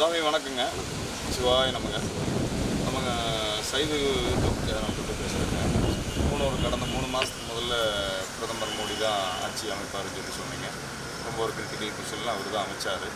சுவாமி வணக்கங்க. சிவாய் நமங்க நமங்க சைவ யூடியூப் சேனல் பற்றி பேசுகிறேங்க மூணு கடந்த மூணு மாதத்துக்கு முதல்ல பிரதமர் மோடி தான் ஆட்சி அமைப்பாருன்னு சொல்லி சொன்னீங்க. ரொம்ப ஒரு கிரிட்டிக்கல் கொஷன்லாம் அவர் தான் அமைச்சார்.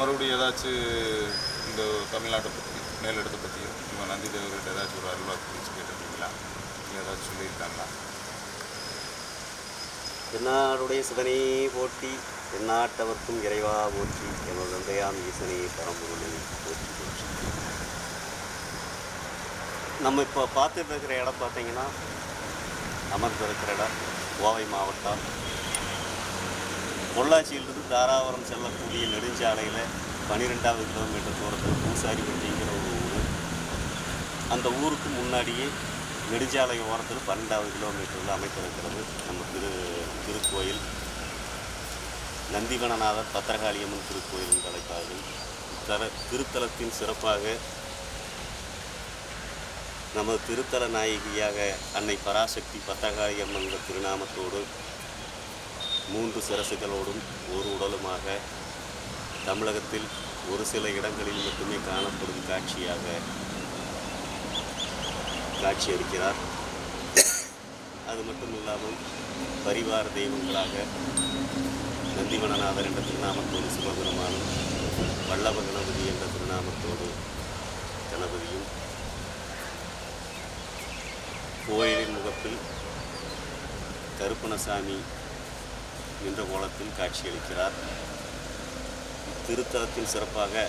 மறுபடியும் ஏதாச்சும் இந்த தமிழ்நாட்டை பற்றி மேலிடத்தை பற்றி நம்ம நந்தி தேவர்கிட்ட ஏதாச்சும் ஒரு அருள்வாக்கு குறித்து கேட்டிருக்கீங்களா ஏதாச்சும் சொல்லியிருக்காங்களா? என்னாருடைய சிவனே போற்றி தென்னாட்டவர்க்கும் இறைவா போற்றி எனது தந்தையாம் ஈசனே பரம்பொருளை போற்றி போற்றி. நம்ம இப்போ பார்த்துட்டு இருக்கிற இடம் பார்த்தீங்கன்னா அமர்ந்திருக்கிற இடம் கோவை மாவட்டம். பொள்ளாச்சியிலிருந்து தாராபுரம் செல்லக்கூடிய நெடுஞ்சாலையில் பன்னிரெண்டாவது கிலோமீட்டர் தூரத்தில் பூசாரி அப்படிங்கிற ஒரு ஊர். அந்த ஊருக்கு முன்னாடியே நெடுஞ்சாலை ஓரத்தில் பன்னெண்டாவது கிலோமீட்டரில் அமைத்திருக்கிறது. நம்ம திரு திருக்கோயில். நந்திவனநாதர் பத்திரகாளியம்மன் திருக்கோயில் என்று அழைப்பார்கள். தர திருத்தலத்தின் சிறப்பாக நமது திருத்தல நாயகியாக அன்னை பராசக்தி பத்திரகாளியம்மன் என்ற திருநாமத்தோடு மூன்று சிரசுகளோடும் ஒரு உடலுமாக தமிழகத்தில் ஒரு சில இடங்களில் மட்டுமே காணப்படும் காட்சியாக காட்சியளிக்கிறார் அது மட்டும் இல்லாமல் பரிவார தெய்வங்களாக நந்திவனநாதர் என்ற திருநாமத்தோடு சிவபெருமானும் வல்லப கணபதி என்ற திருநாமத்தோடு கணபதியும் கோயிலின் முகப்பில் கருப்பணசாமி என்ற கோலத்தில் காட்சியளிக்கிறார் திருத்தலத்தில் சிறப்பாக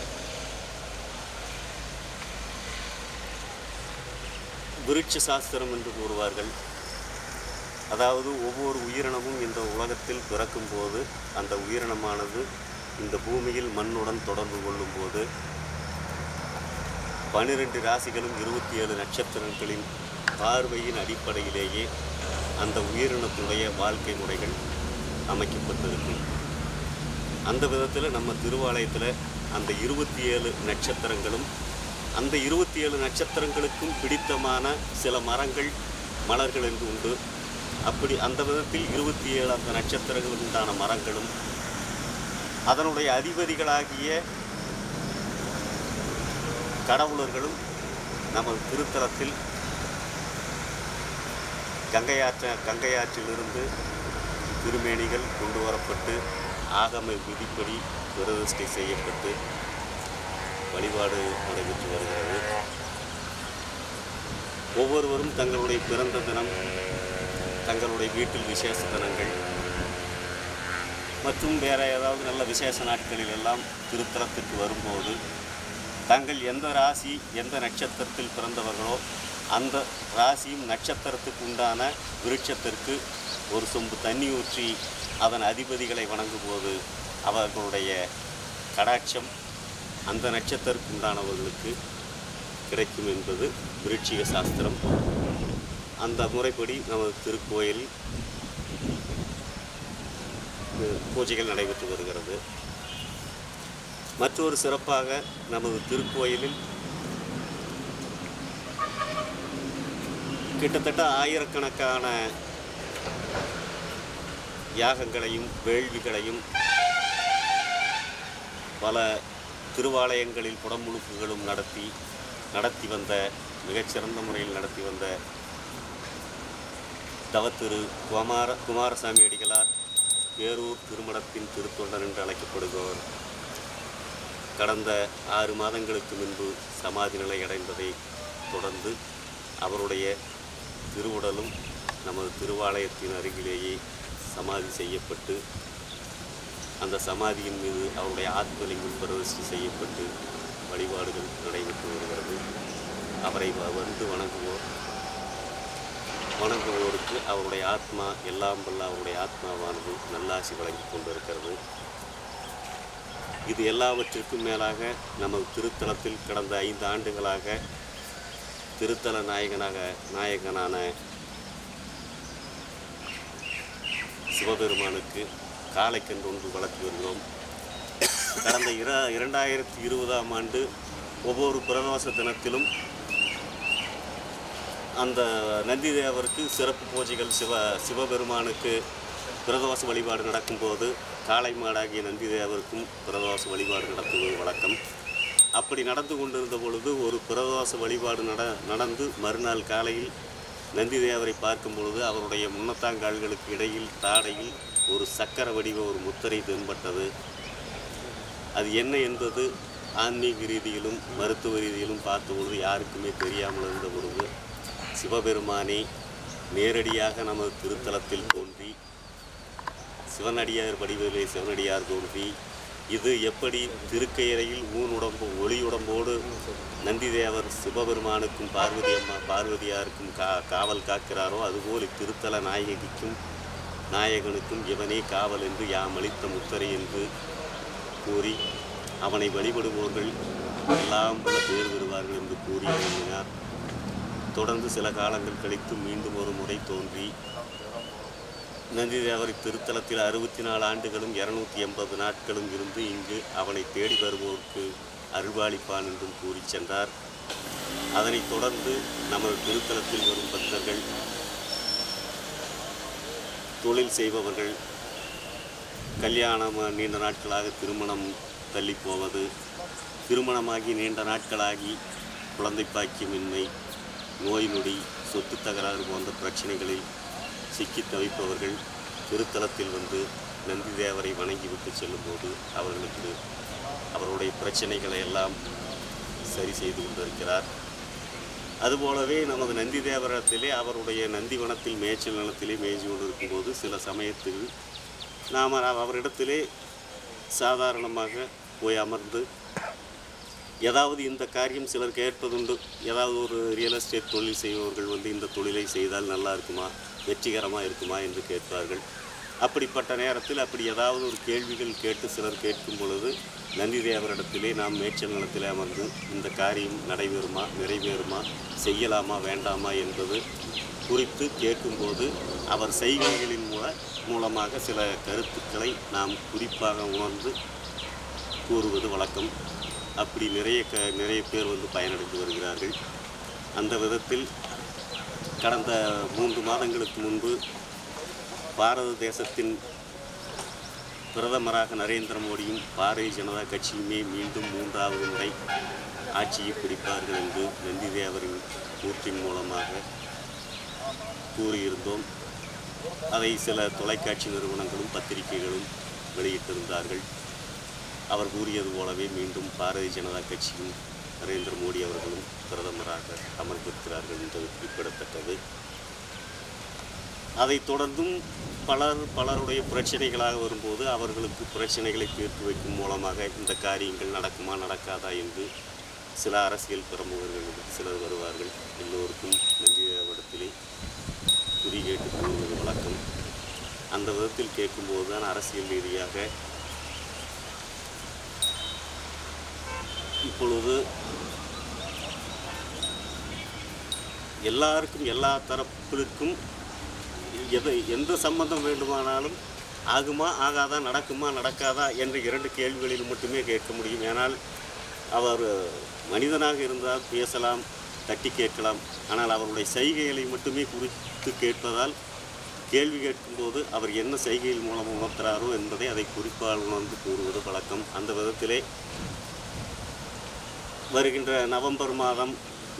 விருட்ச சாஸ்திரம் என்று கூறுவார்கள். அதாவது ஒவ்வொரு உயிரினமும் இந்த உலகத்தில் பிறக்கும்போது அந்த உயிரினமானது இந்த பூமியில் மண்ணுடன் தொடர்பு கொள்ளும்போது பனிரெண்டு ராசிகளும் இருபத்தி ஏழு நட்சத்திரங்களின் பார்வையின் அடிப்படையிலேயே அந்த உயிரினத்துடைய வாழ்க்கை முறைகள் அமைக்கப்பட்டிருக்கும் அந்த விதத்தில் நம்ம திருவாலயத்தில் அந்த இருபத்தி ஏழு நட்சத்திரங்களும் அந்த இருபத்தி ஏழு நட்சத்திரங்களுக்கும் பிடித்தமான சில மரங்கள் மலர்கள் என்று உண்டு. அப்படி அந்த விதத்தில் இருபத்தி ஏழு அந்த நட்சத்திரங்களுக்கு உண்டான மரங்களும் அதனுடைய அதிபதிகளாகிய கடவுளர்களும் நமது திருத்தலத்தில் கங்கையாற்ற கங்கையாற்றிலிருந்து திருமேனிகள் கொண்டு வரப்பட்டு ஆகம விதிப்படி பிரதிஷ்டை செய்யப்பட்டு வழிபாடு நடைபெற்று வருகிறது. ஒவ்வொருவரும் தங்களுடைய பிறந்த தினம் தங்களுடைய வீட்டில் விசேஷ தினங்கள் மற்றும் வேறு ஏதாவது நல்ல விசேஷ நாட்களில் எல்லாம் திருத்தலத்திற்கு வரும்போது தாங்கள் எந்த ராசி எந்த நட்சத்திரத்தில் பிறந்தவர்களோ அந்த ராசியும் நட்சத்திரத்துக்கு உண்டான விருட்சத்திற்கு ஒரு சொம்பு தண்ணி ஊற்றி அதன் அதிபதிகளை வணங்கும்போது அவர்களுடைய கடாட்சம் அந்த நட்சத்திரத்துக்கு உண்டானவர்களுக்கு கிடைக்கும் என்பது விருட்சிக சாஸ்திரம். அந்த முறைப்படி நமது திருக்கோயில் பூஜைகள் நடைபெற்று வருகிறது. மற்றொரு சிறப்பாக நமது திருக்கோயிலில் கிட்டத்தட்ட ஆயிரக்கணக்கான யாகங்களையும் வேள்விகளையும் பல திருவாலயங்களில் புடமுழுக்குகளும் நடத்தி நடத்தி வந்த மிகச்சிறந்த முறையில் நடத்தி வந்த தவத்திரு குமார குமாரசாமி அடிகளார் பேரூர் திருமணத்தின் திருத்தொண்டர் என்று அழைக்கப்படுபவர். கடந்த ஆறு மாதங்களுக்கு முன்பு சமாதி நிலை அடைந்ததை தொடர்ந்து அவருடைய திருவுடலும் நமது திருவாலயத்தின் அருகிலேயே சமாதி செய்யப்பட்டு அந்த சமாதியின் மீது அவருடைய ஆத்மலிங்கம் பிரதிஷ்டை செய்யப்பட்டு வழிபாடுகள் நடைபெற்று வருகிறது. அவரை வ- வந்து வணங்குவோர் வணங்குவோருக்கு அவருடைய ஆத்மா எல்லாம் வல்ல அவருடைய ஆத்மாவானது நல்லாசி வழங்கி கொண்டிருக்கிறது. இது எல்லாவற்றிற்கும் மேலாக நமது திருத்தலத்தில் கடந்த ஐந்து ஆண்டுகளாக திருத்தல நாயகனாக நாயகனான சிவபெருமானுக்கு காளைக்கன்று ஒன்று வளர்த்து வருகிறோம் கடந்த இர இரண்டாயிரத்தி இருபதாம் ஆண்டு ஒவ்வொரு பிரதோஷ தினத்திலும் அந்த நந்தி தேவருக்கு சிறப்பு பூஜைகள் சிவ சிவபெருமானுக்கு பிரதோஷ வழிபாடு நடக்கும்போது காளை மாடாகிய நந்தி தேவருக்கும் பிரதோஷ வழிபாடு நடத்துவது வழக்கம். அப்படி நடந்து கொண்டிருந்த பொழுது ஒரு பிரதோஷ வழிபாடு நட நடந்து மறுநாள் காலையில் நந்திதேவரை பார்க்கும் பொழுது அவருடைய முன்னத்தாங்கால்களுக்கு இடையில் தாடையில் ஒரு சக்கர வடிவ ஒரு முத்திரை தென்பட்டது. அது என்ன என்பது ஆன்மீக ரீதியிலும் மருத்துவ ரீதியிலும் பார்த்தபொழுது யாருக்குமே தெரியாமல் இருந்த பொழுது சிவபெருமானே நேரடியாக நமது திருத்தலத்தில் தோன்றி சிவனடியார் வடிவிலே சிவனடியார் தோன்றி இது எப்படி திருக்கையறையில் ஊனுடம்பு ஒளியுடம்போடு நந்திதேவர் சிவபெருமானுக்கும் பார்வதி அம்மா பார்வதியாருக்கும் கா காவல் காக்கிறாரோ அதுபோல் இத்திருத்தல நாயகிக்கும் நாயகனுக்கும் இவனே காவல் என்று யாம் அளித்த முத்தரை என்று கூறி அவனை வழிபடுவோர்கள் எல்லாம் பல பேர் வருவார்கள் என்று கூறி எண்ணினார் தொடர்ந்து சில காலங்கள் கழித்து மீண்டும் ஒரு முறை தோன்றி நந்திதேவர் திருத்தலத்தில் அறுபத்தி நாலு ஆண்டுகளும் இரநூத்தி எண்பது நாட்களும் இருந்து இங்கு அவனை தேடி வருவோருக்கு அருள்வாளிப்பான் என்றும் கூறி சென்றார். அதனைத் தொடர்ந்து நமது திருத்தலத்தில் வரும் பக்தர்கள் தொழில் செய்பவர்கள் கல்யாணம் நீண்ட நாட்களாக திருமணம் தள்ளி போவது திருமணமாகி நீண்ட நாட்களாகி குழந்தை பாக்கியமின்மை நோய் நொடி சொத்து தகராறு போன்ற பிரச்சனைகளில் சிக்கி தவிப்பவர்கள் திருத்தலத்தில் வந்து நந்தி தேவரை வணங்கிவிட்டு செல்லும்போது அவர்களுக்கு அவருடைய பிரச்சனைகளை எல்லாம் சரி செய்து கொண்டிருக்கிறார். அதுபோலவே நமது நந்தி தேவரத்திலே அவருடைய நந்தி வனத்தில் மேய்ச்சல் நிலத்திலே மேய்ச்சி கொண்டிருக்கும்போது சில சமயத்தில் நாம் அவரிடத்திலே சாதாரணமாக போய் அமர்ந்து ஏதாவது இந்த காரியம் சிலர் கேட்பதுண்டு. ஏதாவது ஒரு ரியல் எஸ்டேட் தொழில் செய்பவர்கள் வந்து இந்த தொழிலை செய்தால் நல்லா இருக்குமா? வெற்றிகரமாக இருக்குமா? என்று கேட்பார்கள். அப்படிப்பட்ட நேரத்தில் அப்படி ஏதாவது ஒரு கேள்விகள் கேட்டு சிலர் கேட்கும் பொழுது நந்தி தேவரிடத்திலே நாம் மேய்ச்சல் நிலத்திலே அமர்ந்து இந்த காரியம் நடைபெறுமா நிறைவேறுமா செய்யலாமா வேண்டாமா என்பது குறித்து கேட்கும்போது அவர் செய்கைகளின் மூல மூலமாக சில கருத்துக்களை நாம் குறிப்பாக உணர்ந்து கூறுவது வழக்கம். அப்படி நிறைய க நிறைய பேர் வந்து பயனடைந்து வருகிறார்கள். அந்த விதத்தில் கடந்த மூன்று மாதங்களுக்கு முன்பு பாரத தேசத்தின் பிரதமராக நரேந்திர மோடியும் பாரதிய ஜனதா கட்சியுமே மீண்டும் மூன்றாவது முறை ஆட்சியை பிடிப்பார்கள் என்று நந்திதேவரின் கூற்றின் மூலமாக கூறியிருந்தோம். அதை சில தொலைக்காட்சி நிறுவனங்களும் பத்திரிகைகளும் வெளியிட்டிருந்தார்கள். அவர் கூறியது போலவே மீண்டும் பாரதிய ஜனதா கட்சியும் நரேந்திர மோடி அவர்களும் பிரதமராக அமர்ந்திருக்கிறார்கள் என்பது குறிப்பிடத்தக்கது. அதைத் தொடர்ந்தும் பலர் பலருடைய பிரச்சனைகளாக வரும்போது அவர்களுக்கு பிரச்சனைகளை தீர்த்து வைக்கும் மூலமாக இந்த காரியங்கள் நடக்குமா நடக்காதா என்று சில அரசியல் பிரமுகர்கள் சிலர் வருவார்கள். எல்லோருக்கும் நந்தியிடத்திலே குறி கேட்டு கூறுவது வழக்கம். அந்த விதத்தில் கேட்கும்போது தான் அரசியல் ரீதியாக இப்பொழுது எல்லாருக்கும் எல்லா தரப்பிற்கும் எதை எந்த சம்பந்தம் வேண்டுமானாலும் ஆகுமா ஆகாதா நடக்குமா நடக்காதா என்ற இரண்டு கேள்விகளில் மட்டுமே கேட்க முடியும். ஏனால் அவர் மனிதனாக இருந்தால் பேசலாம் தட்டி கேட்கலாம். ஆனால் அவருடைய செய்கைகளை மட்டுமே குறித்து கேட்பதால் கேள்வி கேட்கும்போது அவர் என்ன செய்கையில் மூலம் உணர்த்துறாரோ என்பதை அதை குறிப்பால் உணர்ந்து கூறுவது வழக்கம். அந்த விதத்திலே வருகின்ற நவம்பர் மாதம்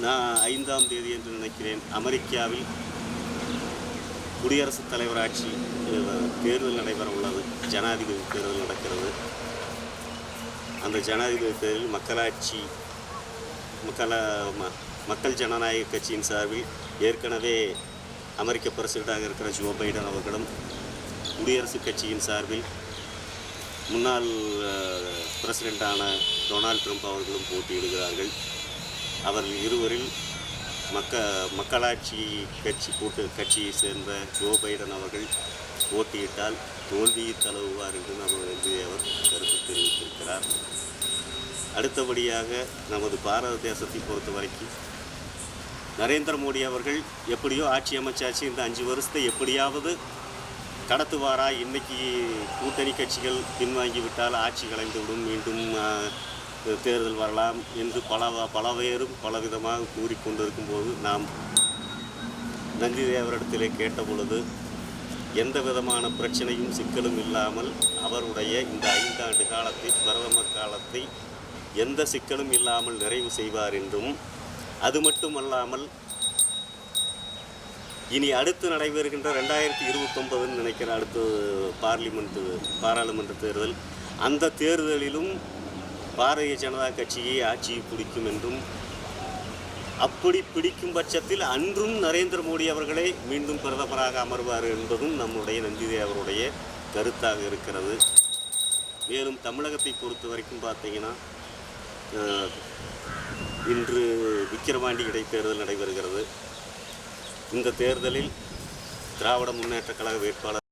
நான் ஐந்தாம் தேதி என்று நினைக்கிறேன் அமெரிக்காவில் குடியரசுத் தலைவர் ஆட்சி தேர்தல் நடைபெற உள்ளது. ஜனாதிபதி தேர்தல் நடக்கிறது. அந்த ஜனாதிபதி தேர்தலில் மக்களாட்சி மக்கள மக்கள் ஜனநாயக கட்சியின் சார்பில் ஏற்கனவே அமெரிக்க பிரசிடண்டாக இருக்கிற ஜோ பைடன் அவர்களும் குடியரசுக் கட்சியின் சார்பில் முன்னாள் பிரசிடெண்டான டொனால்ட் ட்ரம்ப் அவர்களும் போட்டியிடுகிறார்கள். அவர்கள் இருவரில் மக்க மக்களாட்சி கட்சி கூட்டு கட்சியை சேர்ந்த ஜோ பைடன் அவர்கள் போட்டியிட்டால் தோல்வியை தழுவுவார் என்று நமது வந்து அவர் கருத்து தெரிவித்திருக்கிறார். அடுத்தபடியாக நமது பாரத தேசத்தை பொறுத்த வரைக்கும் நரேந்திர மோடி அவர்கள் எப்படியோ ஆட்சி அமைச்சாச்சு. இந்த அஞ்சு வருஷத்தை எப்படியாவது கடத்துவாரா? இன்னைக்கு கூட்டணி கட்சிகள் பின்வாங்கிவிட்டால் ஆட்சி கலைந்துவிடும். மீண்டும் தேர்தல் வரலாம் என்று பல பலவேறும் பலவிதமாக கூறிக்கொண்டிருக்கும் போது நாம் நந்தி தேவரிடத்திலே கேட்ட பொழுது எந்த விதமான பிரச்சனையும் சிக்கலும் இல்லாமல் அவருடைய இந்த ஐந்தாண்டு காலத்தை பிரதமர் காலத்தை எந்த சிக்கலும் இல்லாமல் நிறைவு செய்வார் என்றும் அது மட்டுமல்லாமல் இனி அடுத்து நடைபெறுகின்ற ரெண்டாயிரத்தி இருபத்தொன்பதுன்னு நினைக்கிறேன் அடுத்து பார்லிமெண்ட் பாராளுமன்ற தேர்தல் அந்த தேர்தலிலும் பாரதிய ஜனதா கட்சியை ஆட்சியை பிடிக்கும் என்றும் அப்படி பிடிக்கும் பட்சத்தில் அன்றும் நரேந்திர மோடி அவர்களை மீண்டும் பிரதமராக அமர்வார் என்பதும் நம்முடைய நந்திதே அவருடைய கருத்தாக இருக்கிறது. மேலும் தமிழகத்தை பொறுத்த வரைக்கும் பார்த்தீங்கன்னா இன்று விக்கிரவாண்டி இடைத்தேர்தல் நடைபெறுகிறது. இந்த தேர்தலில் திராவிட முன்னேற்றக் கழக வேட்பாளர்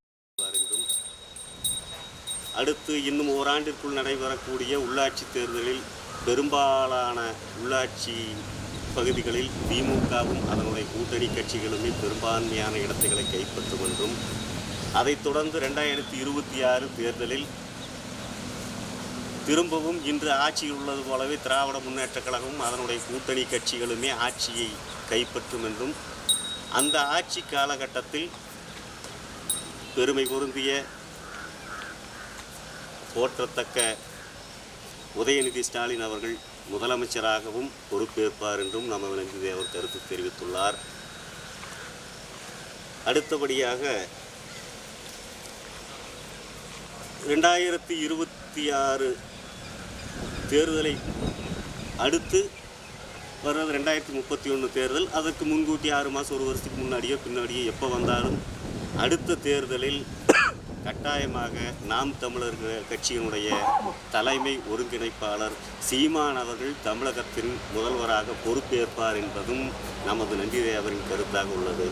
அடுத்து இன்னும் ஓராண்டிற்குள் நடைபெறக்கூடிய உள்ளாட்சி தேர்தலில் பெரும்பாலான உள்ளாட்சி பகுதிகளில் திமுகவும் அதனுடைய கூட்டணி கட்சிகளுமே பெரும்பான்மையான இடத்துகளை கைப்பற்றும் என்றும் அதைத் தொடர்ந்து ரெண்டாயிரத்தி இருபத்தி ஆறு தேர்தலில் திரும்பவும் இன்று ஆட்சியில் உள்ளது போலவே திராவிட முன்னேற்றக் கழகமும் அதனுடைய கூட்டணி கட்சிகளுமே ஆட்சியை கைப்பற்றும் என்றும் அந்த ஆட்சி காலகட்டத்தில் பெருமை பொருந்திய போற்றத்தக்க உதயநிதி ஸ்டாலின் அவர்கள் முதலமைச்சராகவும் பொறுப்பேற்பார் என்றும் நமது தேவர் கருத்து தெரிவித்துள்ளார். அடுத்தபடியாக ரெண்டாயிரத்தி இருபத்தி ஆறு தேர்தலை அடுத்து வர்றது ரெண்டாயிரத்தி முப்பத்தி ஒன்று தேர்தல். அதற்கு முன்கூட்டி ஆறு மாதம் ஒரு வருஷத்துக்கு முன்னாடியோ பின்னாடியோ எப்போ வந்தாலும் அடுத்த தேர்தலில் கட்டாயமாக நாம் தமிழர்கள் கட்சியினுடைய தலைமை ஒருங்கிணைப்பாளர் சீமான் அவர்கள் தமிழகத்தின் முதல்வராக பொறுப்பேற்பார் என்பதும் நமது நந்திதேவரின் கருத்தாக உள்ளது.